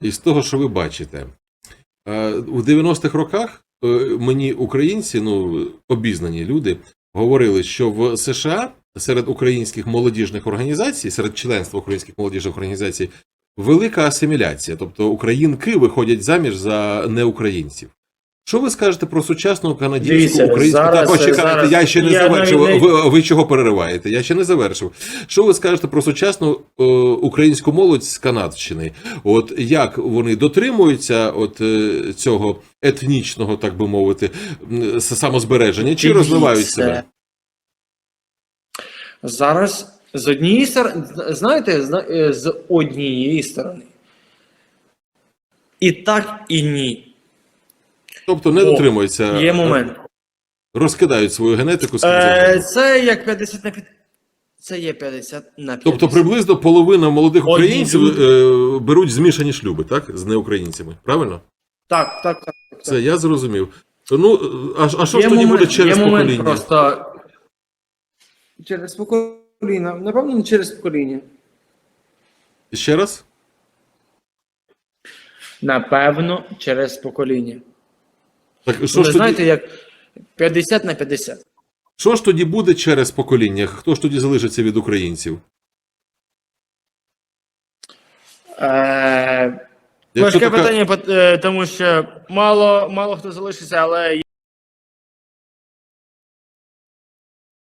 із того, що ви бачите, у 90-х роках е, мені українці, ну обізнані люди, говорили, що в США серед українських молодіжних організацій, серед членства українських молодіжних організацій, велика асиміляція, тобто українки виходять заміж за неукраїнців. Що ви скажете про сучасну канадську українську? зараз- так, почекайте, зараз- я ще не я завершив. навіть Ви, ви чого перериваєте? Я ще не завершив. Що ви скажете про сучасну е, українську молодь з Канадщини? От як вони дотримуються от е, цього етнічного, так би мовити, самозбереження, чи Дивіться. розвивають себе? Зараз з однієї сторони, знаєте, е, з однієї сторони. І так, і ні. Тобто не О, дотримуються, Є момент. розкидають свою генетику. Е, це як 50 на 50. Це є 50 на 50. Тобто приблизно половина молодих Одні українців е, беруть змішані шлюби, так? З неукраїнцями. Правильно? Так, так, так. так. Це я зрозумів. Ну, а, а що ж тоді момент- буде через є момент покоління? Просто... Через покоління. Напевно, не через покоління. Ще раз? Напевно, через покоління. Так, що Ви ж, знаєте, тоді, як 50 на 50. що ж тоді буде через покоління? Хто ж тоді залишиться від українців? Е, Якщо важке така- питання, пот- е, тому що мало, мало хто залишиться, але